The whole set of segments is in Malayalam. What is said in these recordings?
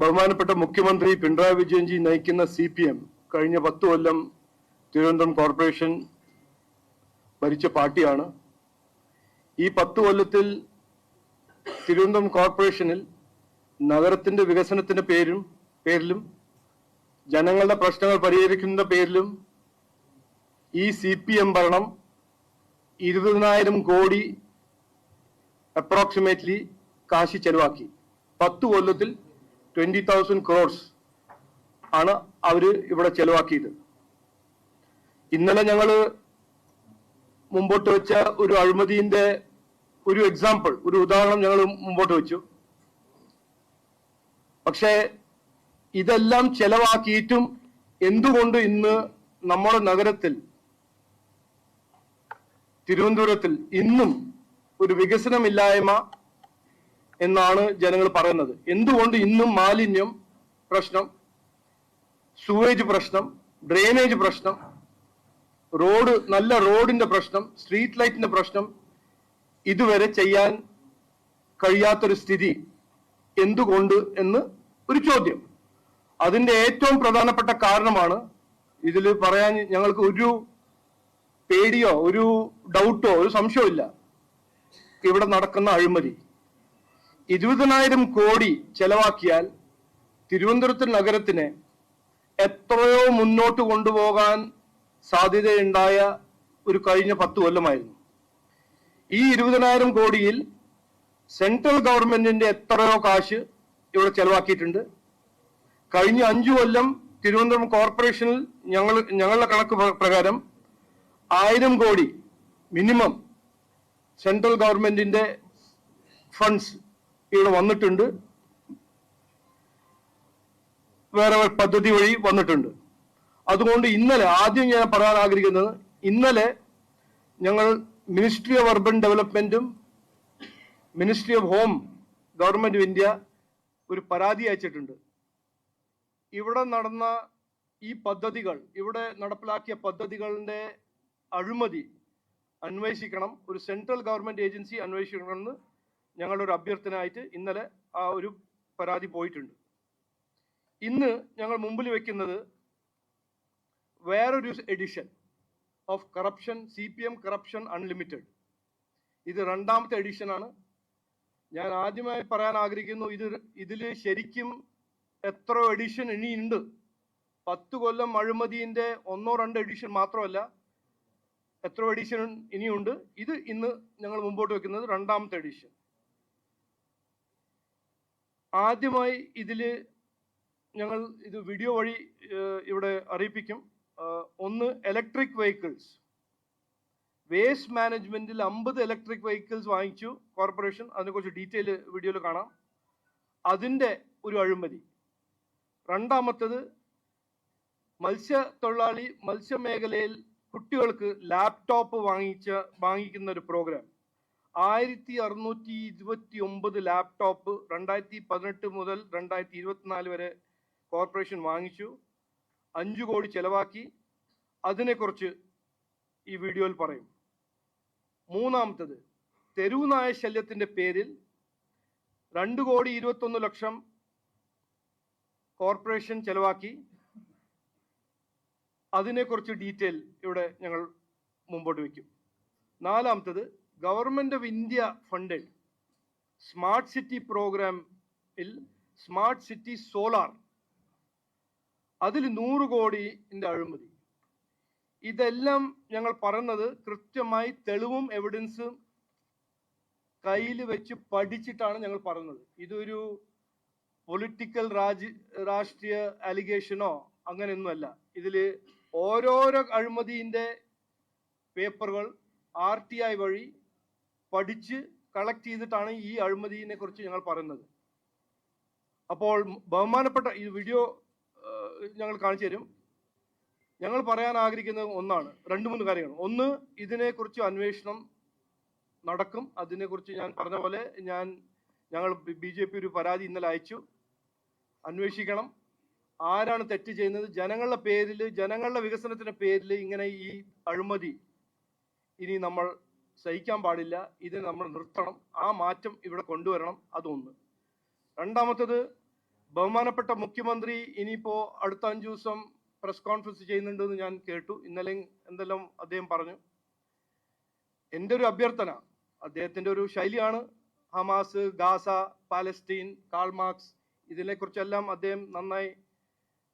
ബഹുമാനപ്പെട്ട മുഖ്യമന്ത്രി പിണറായി വിജയൻജി നയിക്കുന്ന സി പി എം കഴിഞ്ഞ പത്ത് കൊല്ലം തിരുവനന്തപുരം കോർപ്പറേഷൻ ഭരിച്ച പാർട്ടിയാണ്. ഈ പത്ത് കൊല്ലത്തിൽ തിരുവനന്തപുരം കോർപ്പറേഷനിൽ നഗരത്തിന്റെ വികസനത്തിന്റെ പേരും പേരിലും ജനങ്ങളുടെ പ്രശ്നങ്ങൾ പരിഹരിക്കുന്ന പേരിലും ഈ സി പി എം ഭരണം ഇരുപതിനായിരം കോടി അപ്രോക്സിമേറ്റ്ലി കാശി ചെലവാക്കി. പത്ത് കൊല്ലത്തിൽ ട്വന്റി തൗസൻഡ് ക്രോഡ്സ് ആണ് അവർ ഇവിടെ ചെലവാക്കിയത്. ഇന്നലെ ഞങ്ങൾ മുമ്പോട്ട് വെച്ച ഒരു അഴിമതിന്റെ ഒരു എക്സാമ്പിൾ ഒരു ഉദാഹരണം ഞങ്ങൾ മുമ്പോട്ട് വെച്ചു. പക്ഷേ ഇതെല്ലാം ചെലവാക്കിയിട്ടും എന്തുകൊണ്ട് ഇന്ന് നമ്മുടെ നഗരത്തിൽ തിരുവനന്തപുരത്തിൽ ഇന്നും ഒരു വികസനമില്ലായ്മ എന്നാണ് ജനങ്ങൾ പറയുന്നത്. എന്തുകൊണ്ട് ഇന്നും മാലിന്യം പ്രശ്നം സുവേജ് പ്രശ്നം ഡ്രെയിനേജ് പ്രശ്നം റോഡ് നല്ല റോഡിന്റെ പ്രശ്നം സ്ട്രീറ്റ് ലൈറ്റിന്റെ പ്രശ്നം ഇതുവരെ ചെയ്യാൻ കഴിയാത്തൊരു സ്ഥിതി എന്തുകൊണ്ട് എന്ന് ഒരു ചോദ്യം. അതിന്റെ ഏറ്റവും പ്രധാനപ്പെട്ട കാരണമാണ് ഇതിൽ പറയാൻ ഞങ്ങൾക്ക് ഒരു പേടിയോ ഒരു ഡൗട്ടോ ഒരു സംശയമില്ല ഇവിടെ നടക്കുന്ന അഴിമതി. ഇരുപതിനായിരം കോടി ചെലവാക്കിയാൽ തിരുവനന്തപുരത്ത് നഗരത്തിന് എത്രയോ മുന്നോട്ട് കൊണ്ടുപോകാൻ സാധ്യതയുണ്ടായ ഒരു കഴിഞ്ഞ പത്ത് കൊല്ലമായിരുന്നു. ഈ ഇരുപതിനായിരം കോടിയിൽ സെൻട്രൽ ഗവൺമെന്റിന്റെ എത്രയോ കാശ് ഇവിടെ ചെലവാക്കിയിട്ടുണ്ട്. കഴിഞ്ഞ അഞ്ചു കൊല്ലം തിരുവനന്തപുരം കോർപ്പറേഷനിൽ ഞങ്ങൾ ഞങ്ങളുടെ കണക്ക് പ്ര- പ്രകാരം ആയിരം കോടി മിനിമം സെൻട്രൽ ഗവൺമെന്റിന്റെ ഫണ്ട്സ് ഇവിടെ വന്നിട്ടുണ്ട്. വേറെ പദ്ധതി വഴി വന്നിട്ടുണ്ട്. അതുകൊണ്ട് ഇന്നലെ ആദ്യം ഞാൻ പറയാൻ ആഗ്രഹിക്കുന്നത് ഇന്നലെ ഞങ്ങൾ ministry of urban ഡെവലപ്മെന്റും ministry of home government of India ഒരു പരാതി അയച്ചിട്ടുണ്ട്. ഇവിടെ നടന്ന ഈ പദ്ധതികൾ ഇവിടെ നടപ്പിലാക്കിയ പദ്ധതികളുടെ അഴിമതി അന്വേഷിക്കണം ഒരു സെൻട്രൽ ഗവൺമെന്റ് ഏജൻസി അന്വേഷിക്കണമെന്ന് ഞങ്ങളുടെ ഒരു അഭ്യർത്ഥനയായിട്ട് ഇന്നലെ ആ ഒരു പരാതി പോയിട്ടുണ്ട്. ഇന്ന് ഞങ്ങൾ മുമ്പിൽ വെക്കുന്നത് വേറൊരു edition of corruption C P M corruption unlimited ഇത് രണ്ടാമത്തെ എഡിഷനാണ് ഞാൻ ആദ്യമായി പറയാൻ ആഗ്രഹിക്കുന്നു ഇത് ഇതിൽ ശരിക്കും എത്ര എഡിഷൻ ഇനിയുണ്ട്. പത്ത് കൊല്ലം അഴിമതിന്റെ ഒന്നോ രണ്ടോ എഡിഷൻ മാത്രമല്ല എത്ര എഡിഷൻ ഇനിയുണ്ട്. ഇത് ഇന്ന് ഞങ്ങൾ മുമ്പോട്ട് വെക്കുന്നത് രണ്ടാമത്തെ എഡിഷൻ ആദ്യമായി ഇതിൽ ഞങ്ങൾ ഇത് വീഡിയോ വഴി ഇവിടെ അറിയിപ്പിക്കും. ഒന്ന് ഇലക്ട്രിക് വെഹിക്കിൾസ് വേസ്റ്റ് മാനേജ്മെന്റിൽ അമ്പത് ഇലക്ട്രിക് വെഹിക്കിൾസ് വാങ്ങിച്ചു കോർപ്പറേഷൻ അതിനെക്കുറിച്ച് ഡീറ്റെയിൽ വീഡിയോയിൽ കാണാം. അതിന്റെ ഒരു അഴിമതി. രണ്ടാമത്തത് മത്സ്യത്തൊഴിലാളി മത്സ്യമേഖലയിൽ കുട്ടികൾക്ക് ലാപ്ടോപ്പ് വാങ്ങിച്ച വാങ്ങിക്കുന്ന ഒരു പ്രോഗ്രാം ആയിരത്തി അറുന്നൂറ്റി ഇരുപത്തി ഒമ്പത് ലാപ്ടോപ്പ് രണ്ടായിരത്തി പതിനെട്ട് മുതൽ രണ്ടായിരത്തി ഇരുപത്തിനാല് വരെ കോർപ്പറേഷൻ വാങ്ങിച്ചു. അഞ്ചു കോടി ചെലവാക്കി. അതിനെക്കുറിച്ച് ഈ വീഡിയോയിൽ പറയും. മൂന്നാമത്തത് തെരുവുനായ ശല്യത്തിന്റെ പേരിൽ രണ്ട് കോടി ഇരുപത്തൊന്ന് ലക്ഷം കോർപ്പറേഷൻ ചെലവാക്കി. അതിനെക്കുറിച്ച് ഡീറ്റെയിൽ ഇവിടെ ഞങ്ങൾ മുമ്പോട്ട് വയ്ക്കും നാലാമത്തത് government of India funded smart city പ്രോഗ്രാമിൽ സ്മാർട്ട് സിറ്റി സോളാർ അതിൽ നൂറ് കോടിന്റെ അഴിമതി. ഇതെല്ലാം ഞങ്ങൾ പറഞ്ഞത് കൃത്യമായി തെളിവും എവിഡൻസും കയ്യിൽ വെച്ച് പഠിച്ചിട്ടാണ് ഞങ്ങൾ പറഞ്ഞത് ഇതൊരു പൊളിറ്റിക്കൽ രാജ് രാഷ്ട്രീയ അലിഗേഷനോ അങ്ങനെയൊന്നുമല്ല. ഇതിൽ ഓരോരോ അഴിമതിന്റെ പേപ്പറുകൾ ആർ ടി ഐ വഴി പഠിച്ച് കളക്ട് ചെയ്തിട്ടാണ് ഈ അഴിമതിയെ കുറിച്ച് ഞങ്ങൾ പറയുന്നത്. അപ്പോൾ ബഹുമാനപ്പെട്ട ഈ വീഡിയോ ഞങ്ങൾ കാണിച്ചു തരും. ഞങ്ങൾ പറയാൻ ആഗ്രഹിക്കുന്നത് ഒന്നാണ് രണ്ട് മൂന്ന് കാര്യങ്ങൾ. ഒന്ന് ഇതിനെക്കുറിച്ച് അന്വേഷണം നടക്കും. അതിനെക്കുറിച്ച് ഞാൻ പറഞ്ഞ പോലെ ഞാൻ ഞങ്ങൾ ബി ജെ പി ഒരു പരാതി ഇന്നലെ അയച്ചു. അന്വേഷിക്കണം. ആരാണ് തെറ്റ് ചെയ്യുന്നത്? ജനങ്ങളുടെ പേരിൽ ജനങ്ങളുടെ വികസനത്തിന്റെ പേരിൽ ഇങ്ങനെ ഈ അഴിമതി ഇനി നമ്മൾ സഹിക്കാൻ പാടില്ല. ഇത് നമ്മൾ നിർത്തണം. ആ മാറ്റം ഇവിടെ കൊണ്ടുവരണം. അതൊന്ന്. രണ്ടാമത്തത് ബഹുമാനപ്പെട്ട മുഖ്യമന്ത്രി ഇനിയിപ്പോ അടുത്ത അഞ്ചു ദിവസം പ്രസ് കോൺഫറൻസ് ചെയ്യുന്നുണ്ടെന്ന് ഞാൻ കേട്ടു. ഇന്നലെ എന്തെല്ലാം അദ്ദേഹം പറഞ്ഞു. എന്റെ ഒരു അഭ്യർത്ഥന അദ്ദേഹത്തിന്റെ ഒരു ശൈലിയാണ്. Hamas Gaza Palestine Karl Marx ഇതിനെക്കുറിച്ചെല്ലാം അദ്ദേഹം നന്നായി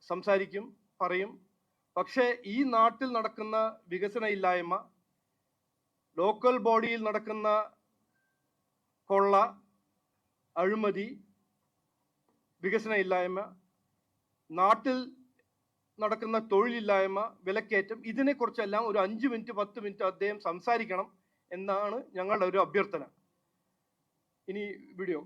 സംസാരിക്കും പറയും. പക്ഷേ ഈ നാട്ടിൽ നടക്കുന്ന വികസന ഇല്ലായ്മ ലോക്കൽ ബോഡിയിൽ നടക്കുന്ന കൊള്ള അഴിമതി വികസന ഇല്ലായ്മ നാട്ടിൽ നടക്കുന്ന തൊഴിലില്ലായ്മ വിലക്കയറ്റം ഇതിനെക്കുറിച്ചെല്ലാം ഒരു അഞ്ച് മിനിറ്റ് പത്ത് മിനിറ്റ് അദ്ദേഹം സംസാരിക്കണം എന്നാണ് ഞങ്ങളുടെ ഒരു അഭ്യർത്ഥന ഇനി വീഡിയോ.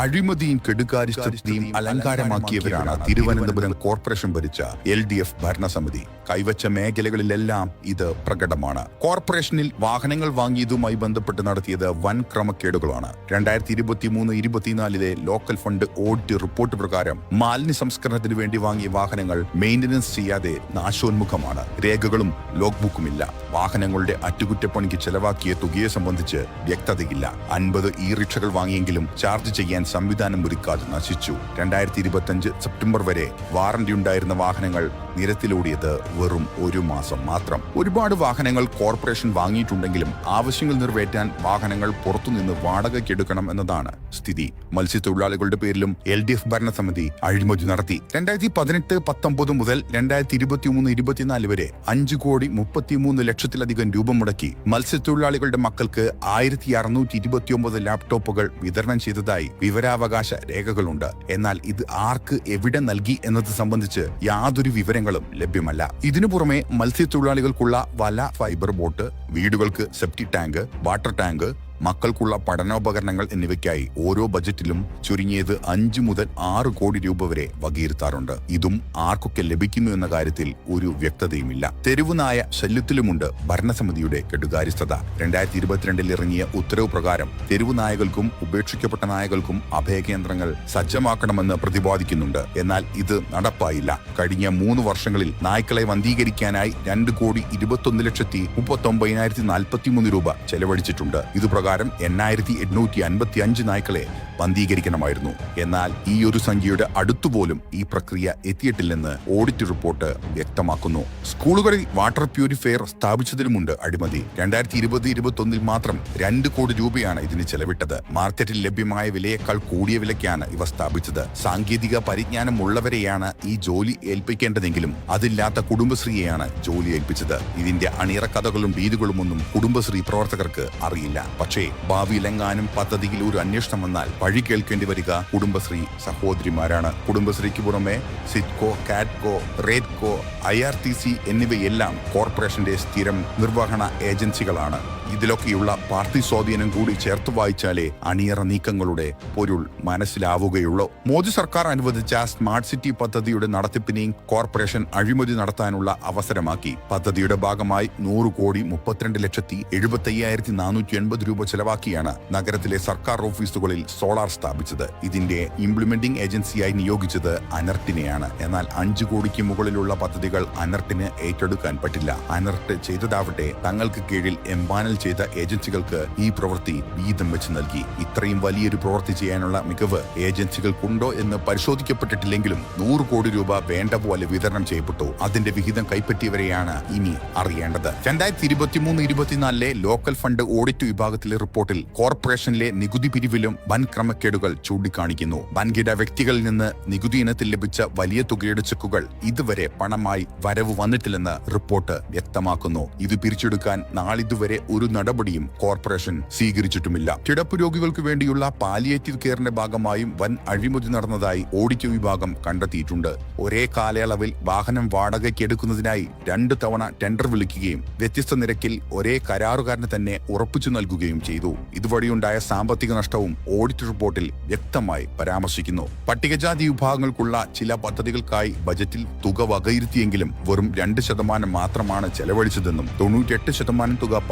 അഴിമതിയും കെടുകാര്യസ്ഥതയും അലങ്കാരമാക്കിയവരാണ് തിരുവനന്തപുരം കോർപ്പറേഷൻ ഭരിച്ച എൽ ഡി എഫ് ഭരണസമിതി. കൈവച്ച മേഖലകളിലെല്ലാം ഇത് പ്രകടമാണ്. കോർപ്പറേഷനിൽ വാഹനങ്ങൾ വാങ്ങിയതുമായി ബന്ധപ്പെട്ട് നടത്തിയത് വൻ ക്രമക്കേടുകളാണ്. രണ്ടായിരത്തി ഇരുപത്തി മൂന്ന് ഇരുപത്തിനാലിലെ ലോക്കൽ ഫണ്ട് ഓഡിറ്റ് റിപ്പോർട്ട് പ്രകാരം മാലിന്യ സംസ്കരണത്തിന് വേണ്ടി വാങ്ങിയ വാഹനങ്ങൾ മെയിന്റനൻസ് ചെയ്യാതെ നാശോന്മുഖമാണ്. രേഖകളും ലോഗ് ബുക്കുമില്ല വാഹനങ്ങളുടെ അറ്റകുറ്റപ്പണിക്ക് ചെലവാക്കിയ തുകയെ സംബന്ധിച്ച് വ്യക്തതയില്ല. അൻപത് ഇ റിക്ഷകൾ വാങ്ങിയെങ്കിലും ചാർജ് ചെയ്യാൻ സംവിധാനം ഒരുക്കാതെ നശിച്ചു. രണ്ടായിരത്തി ഇരുപത്തിയഞ്ച് സെപ്റ്റംബർ വരെ വാറന്റി ഉണ്ടായിരുന്ന വാഹനങ്ങൾ നിരത്തിലോടിയത് വെറും ഒരു മാസം മാത്രം. ഒരുപാട് വാഹനങ്ങൾ കോർപ്പറേഷൻ വാങ്ങിയിട്ടുണ്ടെങ്കിലും ആവശ്യങ്ങൾ നിറവേറ്റാൻ വാഹനങ്ങൾ പുറത്തുനിന്ന് വാടകയ്ക്കെടുക്കണം എന്നതാണ് സ്ഥിതി. മത്സ്യത്തൊഴിലാളികളുടെ പേരിലും എൽ ഡി എഫ് ഭരണസമിതി അഴിമതി നടത്തി. രണ്ടായിരത്തി പതിനെട്ട് പത്തൊമ്പത് മുതൽ രണ്ടായിരത്തി ഇരുപത്തിമൂന്ന് ഇരുപത്തിനാല് വരെ അഞ്ച് കോടി മുപ്പത്തിമൂന്ന് ലക്ഷത്തിലധികം രൂപ മുടക്കി മത്സ്യത്തൊഴിലാളികളുടെ മക്കൾക്ക് ആയിരത്തി അറുന്നൂറ്റി ഇരുപത്തിയൊമ്പത് ലാപ്ടോപ്പുകൾ വിതരണം ചെയ്തതായി വിവരാവകാശ രേഖകളുണ്ട്. എന്നാൽ ഇത് ആർക്ക് എവിടെ നൽകി എന്നത് സംബന്ധിച്ച് യാതൊരു വിവരങ്ങളും ലഭ്യമല്ല. ഇതിനു പുറമെ മത്സ്യത്തൊഴിലാളികൾക്കുള്ള വല ഫൈബർ ബോട്ട് വീടുകൾക്ക് സെപ്റ്റി ടാങ്ക് വാട്ടർ ടാങ്ക് മക്കൾക്കുള്ള പഠനോപകരണങ്ങൾ എന്നിവയ്ക്കായി ഓരോ ബജറ്റിലും ചുരുങ്ങിയത് അഞ്ചു മുതൽ ആറ് കോടി രൂപ വരെ വകയിരുത്താറുണ്ട്. ഇതും ആർക്കൊക്കെ ലഭിക്കുന്നു എന്ന കാര്യത്തിൽ ഒരു വ്യക്തതയുമില്ല. തെരുവുനായ ശല്യത്തിലുമുണ്ട് ഭരണസമിതിയുടെ കെടുകാര്യസ്ഥത രണ്ടായിരത്തി ഇരുപത്തിരണ്ടിൽ ഇറങ്ങിയ ഉത്തരവ് പ്രകാരം തെരുവുനായകൾക്കും ഉപേക്ഷിക്കപ്പെട്ട നായകൾക്കും അഭയകേന്ദ്രങ്ങൾ സജ്ജമാക്കണമെന്ന് പ്രതിപാദിക്കുന്നുണ്ട്. എന്നാൽ ഇത് നടപ്പായില്ല. കഴിഞ്ഞ മൂന്ന് വർഷങ്ങളിൽ നായ്ക്കളെ വന്ധീകരിക്കാനായി രണ്ട് കോടി ഇരുപത്തൊന്ന് ലക്ഷത്തി മുപ്പത്തി ഒമ്പതിനായിരത്തി നാൽപ്പത്തി മൂന്ന് രൂപ ചെലവഴിച്ചിട്ടുണ്ട്. ഇത് എണ്ണായിരത്തി എണ്ണൂറ്റി അൻപത്തി അഞ്ച് നായ്ക്കളെ പന്തീകരിക്കണമായിരുന്നു എന്നാൽ ഈ ഒരു സംഖ്യയുടെ അടുത്തുപോലും ഈ പ്രക്രിയ എത്തിയിട്ടില്ലെന്ന് ഓഡിറ്റ് റിപ്പോർട്ട് വ്യക്തമാക്കുന്നു. സ്കൂളുകളിൽ വാട്ടർ പ്യൂരിഫയർ സ്ഥാപിച്ചതിലുമുണ്ട് അഴിമതി. രണ്ടായിരത്തി ഇരുപത് ഇരുപത്തൊന്നിൽ മാത്രം രണ്ട് കോടി രൂപയാണ് ഇതിന് ചെലവിട്ടത്. മാർക്കറ്റിൽ ലഭ്യമായ വിലയേക്കാൾ കൂടിയ വിലയ്ക്കാണ് ഇവ സ്ഥാപിച്ചത്. സാങ്കേതിക പരിജ്ഞാനമുള്ളവരെയാണ് ഈ ജോലി ഏൽപ്പിക്കേണ്ടതെങ്കിലും അതില്ലാത്ത കുടുംബശ്രീയെയാണ് ജോലി ഏൽപ്പിച്ചത്. ഇതിന്റെ അണിയറ കഥകളും രീതികളും ഒന്നും കുടുംബശ്രീ പ്രവർത്തകർക്ക് അറിയില്ല. പക്ഷേ ഭാവിയിലെങ്ങാനും പദ്ധതിയിൽ ഒരു അന്വേഷണം വന്നാൽ വഴി കേൾക്കേണ്ടി വരിക കുടുംബശ്രീ സഹോദരിമാരാണ്. കുടുംബശ്രീക്ക് പുറമെ Sitco Catco Ratco I R T C എന്നിവയെല്ലാം കോർപ്പറേഷന്റെ സ്ഥിരം നിർവഹണ ഏജൻസികളാണ്. ഇതിലൊക്കെയുള്ള പാർട്ടി സ്വാധീനം കൂടി ചേർത്ത് വായിച്ചാലേ അണിയറ നീക്കങ്ങളുടെ പൊരുൾ മനസ്സിലാവുകയുള്ളൂ. മോദി സർക്കാർ അനുവദിച്ച സ്മാർട്ട് സിറ്റി പദ്ധതിയുടെ നടത്തിപ്പിനെയും കോർപ്പറേഷൻ അഴിമതി നടത്താനുള്ള അവസരമാക്കി. പദ്ധതിയുടെ ഭാഗമായി നൂറ് കോടി മുപ്പത്തിരണ്ട് ലക്ഷത്തി എഴുപത്തി അയ്യായിരത്തി നാനൂറ്റി എൺപത് രൂപ ചെലവാക്കിയാണ് നഗരത്തിലെ സർക്കാർ ഓഫീസുകളിൽ സോളാർ സ്ഥാപിച്ചത്. ഇതിന്റെ ഇംപ്ലിമെന്റിംഗ് ഏജൻസിയായി നിയോഗിച്ചത് അനർട്ടിനെയാണ്. എന്നാൽ അഞ്ചു കോടിക്ക് മുകളിലുള്ള പദ്ധതികൾ അനർട്ടിന് ഏറ്റെടുക്കാൻ പറ്റില്ല. അനർട്ട് ചെയ്തതാവട്ടെ തങ്ങൾക്ക് കീഴിൽ എംപാനൽ ചെയ്ത ഏജൻസികൾക്ക് ഈ പ്രവൃത്തി വീതം വെച്ച് നൽകി. ഇത്രയും വലിയൊരു പ്രവൃത്തി ചെയ്യാനുള്ള മികവ് ഏജൻസികൾക്കുണ്ടോ എന്ന് പരിശോധിക്കപ്പെട്ടിട്ടില്ലെങ്കിലും നൂറ് കോടി രൂപ വേണ്ട പോലെ വിതരണം ചെയ്യപ്പെട്ടു. അതിന്റെ വിഹിതം കൈപ്പറ്റിയവരെയാണ് ഇനി അറിയേണ്ടത്. രണ്ടായിരത്തി ഇരുപത്തിമൂന്ന് ഇരുപത്തിനാലിലെ ലോക്കൽ ഫണ്ട് ഓഡിറ്റ് വിഭാഗത്തിലെ റിപ്പോർട്ടിൽ കോർപ്പറേഷനിലെ നികുതി പിരിവിലും വൻ ക്രമക്കേടുകൾ ചൂണ്ടിക്കാണിക്കുന്നു. വൻകിട വ്യക്തികളിൽ നിന്ന് നികുതി ഇനത്തിൽ ലഭിച്ച വലിയ തുകയുടെ ചെക്കുകൾ ഇതുവരെ പണമായി വരവ് വന്നിട്ടില്ലെന്ന് റിപ്പോർട്ട് വ്യക്തമാക്കുന്നു. ഇത് പിരിച്ചെടുക്കാൻ നാളിതുവരെ ഒരു നടപടിയും കോർപ്പറേഷൻ സ്വീകരിച്ചിട്ടുമില്ല. കിടപ്പ് രോഗികൾക്ക് വേണ്ടിയുള്ള പാലിയേറ്റീവ് കെയറിന്റെ ഭാഗമായും വൻ അഴിമതി നടന്നതായി ഓഡിറ്റ് വിഭാഗം കണ്ടെത്തിയിട്ടുണ്ട്. ഒരേ കാലയളവിൽ വാഹനം വാടകയ്ക്ക് എടുക്കുന്നതിനായി രണ്ട് തവണ ടെൻഡർ വിളിക്കുകയും വ്യത്യസ്ത നിരക്കിൽ ഒരേ കരാറുകാരനെ തന്നെ ഉറപ്പിച്ചു നൽകുകയും ചെയ്തു. ഇതുവഴിയുണ്ടായ സാമ്പത്തിക നഷ്ടവും ഓഡിറ്റ് റിപ്പോർട്ടിൽ വ്യക്തമായി പരാമർശിക്കുന്നു. പട്ടികജാതി വിഭാഗങ്ങൾക്കുള്ള ചില പദ്ധതികൾക്കായി ബജറ്റിൽ തുക വകയിരുത്തിയെങ്കിലും വെറും രണ്ട് ശതമാനം മാത്രമാണ് ചെലവഴിച്ചതെന്നും തൊണ്ണൂറ്റിയെട്ട് ശതമാനം തുക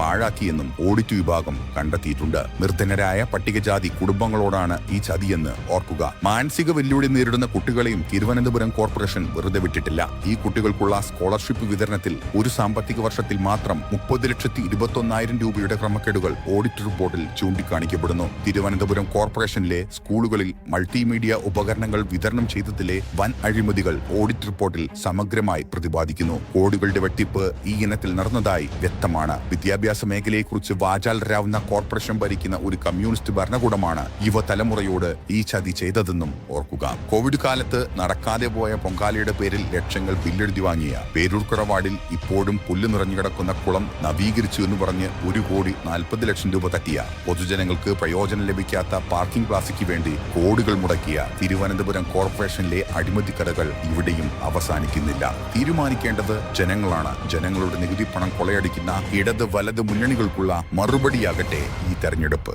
പാഴാക്കിയെന്നും ഓഡിറ്റ് വിഭാഗം കണ്ടെത്തിയിട്ടുണ്ട്. നിർധനരായ പട്ടികജാതി കുടുംബങ്ങളോടാണ് ഈ ചതിയെന്ന് ഓർക്കുക. മാനസിക വെല്ലുവിളി നേരിടുന്ന കുട്ടികളെയും തിരുവനന്തപുരം കോർപ്പറേഷൻ വെറുതെ വിട്ടിട്ടില്ല. ഈ കുട്ടികൾക്കുള്ള സ്കോളർഷിപ്പ് വിതരണത്തിൽ ഒരു സാമ്പത്തിക വർഷത്തിൽ മാത്രം മുപ്പത് ലക്ഷത്തി ഇരുപത്തൊന്നായിരം രൂപയുടെ ക്രമക്കേടുകൾ ഓഡിറ്റ് റിപ്പോർട്ടിൽ ചൂണ്ടിക്കാണിക്കപ്പെടുന്നു. തിരുവനന്തപുരം കോർപ്പറേഷനിലെ സ്കൂളുകളിൽ മൾട്ടിമീഡിയ ഉപകരണങ്ങൾ വിതരണം ചെയ്തതിലെ വൻ അഴിമതികൾ ഓഡിറ്റ് റിപ്പോർട്ടിൽ സമഗ്രമായി പ്രതിപാദിക്കുന്നു. കോടികളുടെ വെട്ടിപ്പ് ഈ ഇനത്തിൽ നടന്നതായി വ്യക്തമാണ്. വിദ്യാഭ്യാസ മേഖലയെക്കുറിച്ച് വാചാലരാവുന്ന കോർപ്പറേഷൻ ഭരിക്കുന്ന ഒരു കമ്മ്യൂണിസ്റ്റ് ഭരണകൂടമാണ് യുവതലമുറയോട് ഈ ചതി ചെയ്തതെന്നും ഓർക്കുക. കോവിഡ് കാലത്ത് നടക്കാതെ പോയ പൊങ്കാലയുടെ പേരിൽ ലക്ഷങ്ങൾ ബില്ലെഴുതി വാങ്ങിയ പേരൂർക്കട വാർഡിൽ ഇപ്പോഴും പുല്ല് നിറഞ്ഞു കിടക്കുന്ന കുളം നവീകരിച്ചു എന്ന് പറഞ്ഞ് ഒരു കോടി നാൽപ്പത് ലക്ഷം രൂപ തട്ടിയ പൊതുജനങ്ങൾക്ക് പ്രയോജനം ലഭിക്കാത്ത പാർക്കിംഗ് പ്ലാസയ്ക്ക് വേണ്ടി കോടികൾ മുടക്കിയ തിരുവനന്തപുരം കോർപ്പറേഷനിലെ അഴിമതിക്കഥകൾ ഇവിടെയും അവസാനിക്കുന്നില്ല. തീരുമാനിക്കേണ്ടത് ജനങ്ങളാണ്. ജനങ്ങളുടെ നികുതി പണം കൊളയടിക്കുന്ന ഇടത് വലത് മുന്നണികൾക്കുള്ള മറുപടിയാകട്ടെ ഈ തെരഞ്ഞെടുപ്പ്.